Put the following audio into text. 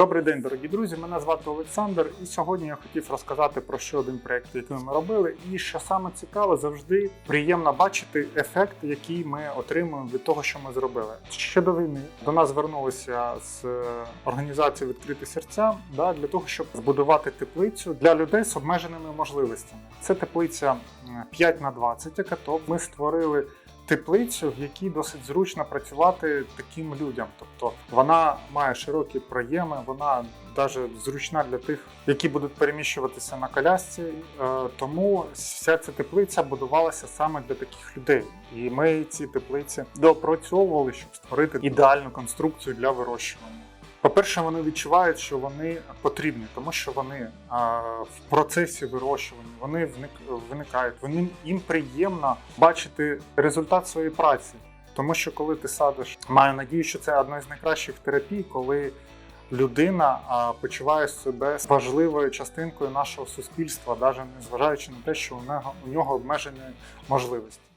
Добрий день, дорогі друзі. Мене звати Олександр, і сьогодні я хотів розказати про ще один проєкт, який ми робили. І що саме цікаве, завжди приємно бачити ефект, який ми отримуємо від того, що ми зробили. Ще до війни до нас звернулися з е, організації Відкриті серця да, для того, щоб збудувати теплицю для людей з обмеженими можливостями. Це теплиця 5 на 20 яка ми створили теплицю, в якій досить зручно працювати таким людям. Тобто вона має широкі проєми, вона навіть зручна для тих, які будуть переміщуватися на колясці. Е, Тому вся ця теплиця будувалася саме для таких людей. І ми ці теплиці допрацьовували, щоб створити ідеальну конструкцію для вирощування. По-перше, вони відчувають, що вони потрібні, тому що вони в процесі вирощування вони вник- виникають. Вони їм приємно бачити результат своєї праці. Тому що коли ти садиш, маю надію, що це одна з найкращих терапій, коли людина почуває себе важливою частинкою нашого суспільства, навіть незважаючи на те, що у нього у нього обмежені можливості.